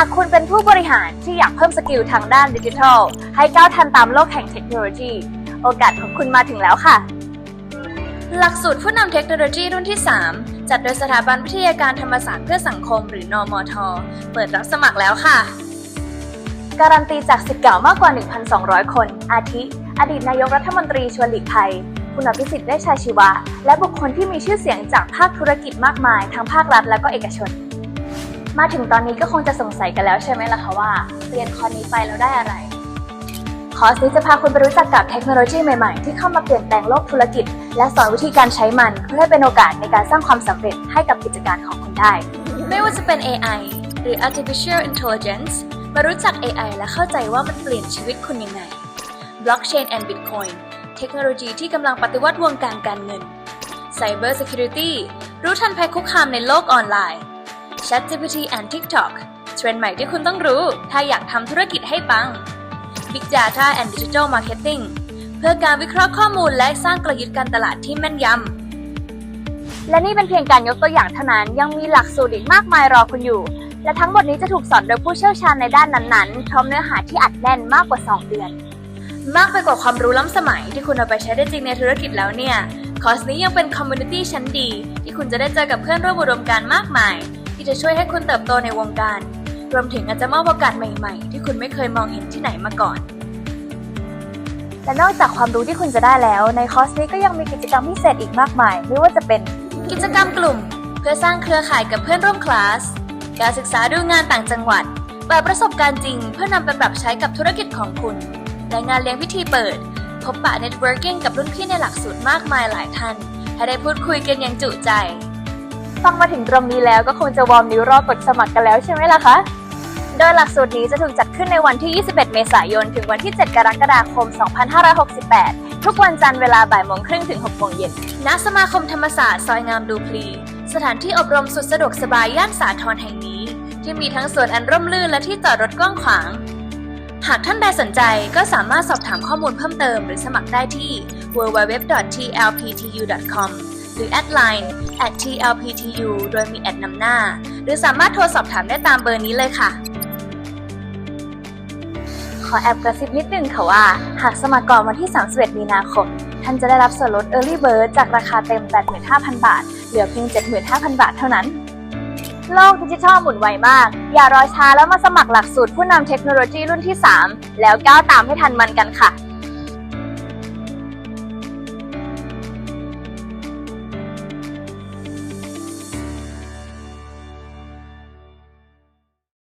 ากคุณเป็นผู้บริหารที่อยากเพิ่มสกิลทางด้านดิจิทัล ให้ก้าวทันตามโลกแห่งเทคโนโลยี โอกาสของคุณมาถึงแล้วค่ะ หลักสูตรผู้นำเทคโนโลยีรุ่นที่ 3 จัดโดยสถาบันวิทยาการธรรมศาสตร์เพื่อสังคมหรือนอมท เปิดรับสมัครแล้วค่ะ การันตีจากสิทธิ์เก่ามากกว่า 1,200 คน อาทิ อดีตนายกรัฐมนตรีชวนหลีกภัยคุณอภิสิทธิ์ได้ชัยชีวะ และบุคคลที่มีชื่อเสียงจากภาคธุรกิจมากมาย ทั้งภาครัฐและก็เอกชน มาถึงตอนนี้ก็คงจะสงสัยกันแล้วใช่ไหมล่ะคะว่า เรียนคอร์สนี้ไปแล้วได้อะไร คอร์สนี้จะพาคุณไปรู้จักกับเทคโนโลยีใหม่ๆ ที่เข้ามาเปลี่ยนแปลงโลกธุรกิจ และสอนวิธีการใช้มัน เพื่อให้เป็นโอกาสในการสร้างความสำเร็จให้กับกิจการของคุณได้ ไม่ว่าจะเป็น AI หรือ Artificial Intelligence มารู้จัก AI และเข้าใจว่ามันเปลี่ยนชีวิตคุณยังไง Blockchain and Bitcoin เทคโนโลยีที่กำลังปฏิวัติวงการการเงิน Cyber Security รู้ทันภัยคุกคามในโลกออนไลน์ ChatGPT and TikTok เทรนด์ใหม่ที่คุณต้องรู้ ถ้าอยากทำธุรกิจให้ปัง Big Data and Digital Marketing เพื่อการวิเคราะห์ข้อมูลและสร้างกลยุทธ์การตลาดที่แม่นยำ และนี่เป็นเพียงการยกตัวอย่างเท่านั้น ยังมีหลักสูตรอีกมากมายรอคุณอยู่ และทั้งหมดนี้จะถูกสอนโดยผู้เชี่ยวชาญในด้านนั้นๆพร้อมเนื้อหาที่อัดแน่นมากกว่า 2 เดือน มากไปกว่าความรู้ล้ำสมัยที่คุณเอาไปใช้ได้จริงในธุรกิจแล้วเนี่ย คอร์สนี้ยังเป็นคอมมูนิตี้ชั้นดี ที่คุณจะได้เจอกับเพื่อนร่วมอุดมการมากมาย ที่จะช่วยให้คุณเติบโตในวงการ รวมถึงอาจจะมอบโอกาสใหม่ ๆ ที่คุณไม่เคยมองเห็นที่ไหนมาก่อน และนอกจากความรู้ที่คุณจะได้แล้ว ในคอร์สนี้ก็ยังมีกิจกรรมพิเศษอีกมากมาย ไม่ว่าจะเป็นกิจกรรมกลุ่ม เพื่อสร้างเครือข่ายกับเพื่อนร่วมคลาส การศึกษาดูงานต่างจังหวัดเปิดประสบการณ์จริง เพื่อนำไปปรับใช้กับธุรกิจของคุณ และงานเลี้ยงพิธีเปิด พบปะเน็ตเวิร์กิ่งกับรุ่นพี่ในหลักสูตรมากมายหลายท่านให้ได้พูดคุยกันอย่างจุใจ ฟังมาถึงตรงนี้แล้วก็คงจะวอร์มนิ้วรอกดสมัครกันแล้วใช่ไหมล่ะคะ โดยหลักสูตรนี้จะถูกจัดขึ้นในวันที่ 21 เมษายน ถึงวันที่ 7 กรกฎาคม 2568 ทุกวันจันทร์เวลาบ่ายโมงครึ่งถึง6โมงเย็น ณ สมาคมธรรมศาสตร์ซอยงามดูพลี สถานที่อบรมสุดสะดวกสบายย่านสาทรแห่งนี้ ที่มีทั้งสวนอันร่มรื่นและที่จอดรถกว้างขวาง หากท่านใดสนใจก็สามารถสอบถามข้อมูลเพิ่มเติมหรือสมัครได้ที่ www.tlptu.com หรือแอดไลน์ @tlptu โดยมีแอดนำหน้า หรือสามารถโทรสอบถามได้ตามเบอร์นี้เลยค่ะ ขอแอบกระซิบนิดนึงค่ะว่า หากสมัครก่อนวันที่ 31 มีนาคม ท่านจะได้รับส่วนลด Early Bird จากราคาเต็ม 85,000 บาท เหลือเพียง 75,000 บาทเท่านั้น โลกดิจิทัลหมุนไวมาก อย่ารอช้าแล้วมาสมัครหลักสูตรผู้นำเทคโนโลยีรุ่นที่ 3 แล้วก้าวตามให้ทันมันกันค่ะ